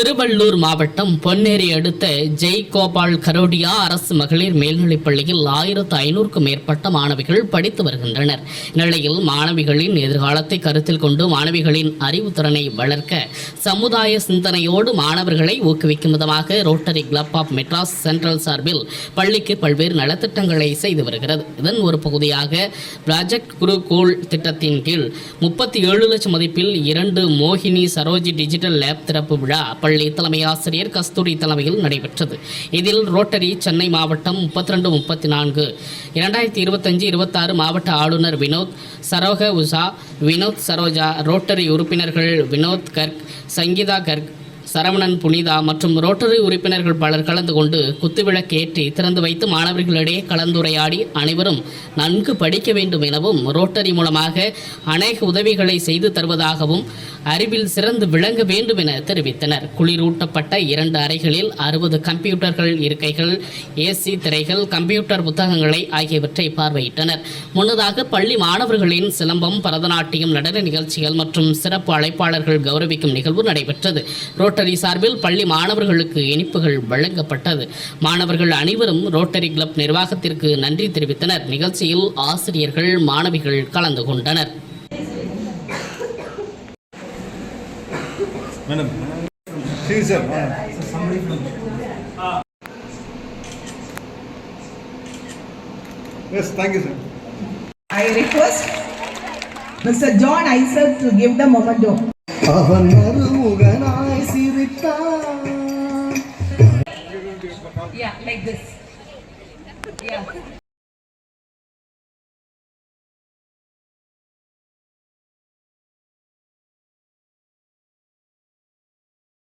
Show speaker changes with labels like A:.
A: திருவள்ளூர் மாவட்டம் பொன்னேரி அடுத்த ஜெய் கோபால் கரோடியா அரசு மகளிர் மேல்நிலைப்பள்ளியில் ஆயிரத்து ஐநூறுக்கும் மேற்பட்ட மாணவிகள் படித்து வருகின்றனர். இந்நிலையில் மாணவிகளின் எதிர்காலத்தை கருத்தில் கொண்டு மாணவிகளின் அறிவுத்திறனை வளர்க்க சமுதாய சிந்தனையோடு மாணவர்களை ஊக்குவிக்கும் விதமாக rotary club of Madras central சார்பில் பள்ளிக்கு பல்வேறு நலத்திட்டங்களை செய்து வருகிறது. இதன் ஒரு பகுதியாக ப்ராஜெக்ட் குரு கோல் திட்டத்தின் கீழ் முப்பத்தி ஏழு லட்சம் மதிப்பில் இரண்டு மோகினி சரோஜி டிஜிட்டல் லேப் திறப்பு விழா பள்ளி தலைமை ஆசிரியர் கஸ்தூரி தலைமையில் நடைபெற்றது. இதில் ரோட்டரி சென்னை மாவட்டம் முப்பத்தி ரெண்டு முப்பத்தி நான்கு இரண்டாயிரத்தி இருபத்தஞ்சு இருபத்தாறு மாவட்ட ஆளுநர் வினோத் சரோக உஷா வினோத் சரோஜா ரோட்டரி உறுப்பினர்கள் வினோத் கர்க் சங்கீதா கர்க் சரவணன் புனிதா மற்றும் ரோட்டரி உறுப்பினர்கள் பலர் கலந்து கொண்டு குத்துவிளக்கு ஏற்றி திறந்து வைத்து மாணவர்களிடையே கலந்துரையாடி அனைவரும் நன்கு படிக்க வேண்டும் எனவும் ரோட்டரி மூலமாக அநேக உதவிகளை செய்து தருவதாகவும் அறிவில் சிறந்து விளங்க வேண்டும் என தெரிவித்தனர். குளிரூட்டப்பட்ட இரண்டு அறைகளில் அறுபது கம்ப்யூட்டர்கள் இருக்கைகள் ஏசி திரைகள் கம்ப்யூட்டர் புத்தகங்களை ஆகியவற்றை பார்வையிட்டனர். முன்னதாக பள்ளி மாணவர்களின் சிலம்பம் பரதநாட்டியம் நடன நிகழ்ச்சிகள் மற்றும் சிறப்பு அழைப்பாளர்கள் கௌரவிக்கும் நிகழ்வு நடைபெற்றது. ரோட்டரி சார்பில் பள்ளி மாணவர்களுக்கு இனிப்புகள் வழங்கப்பட்டது மாணவர்கள் அனைவரும் ரோட்டரி கிளப் நிர்வாகத்திற்கு நன்றி தெரிவித்தனர் நிகழ்ச்சியில் ஆசிரியர்கள் மாணவிகள் கலந்து கொண்டனர்
B: sir yes thank you sir
C: I request Mr. John Isaac to give the memento.
D: அவன் மறுமுகனாய் சிரித்தான்
C: Yeah, like this. Yeah.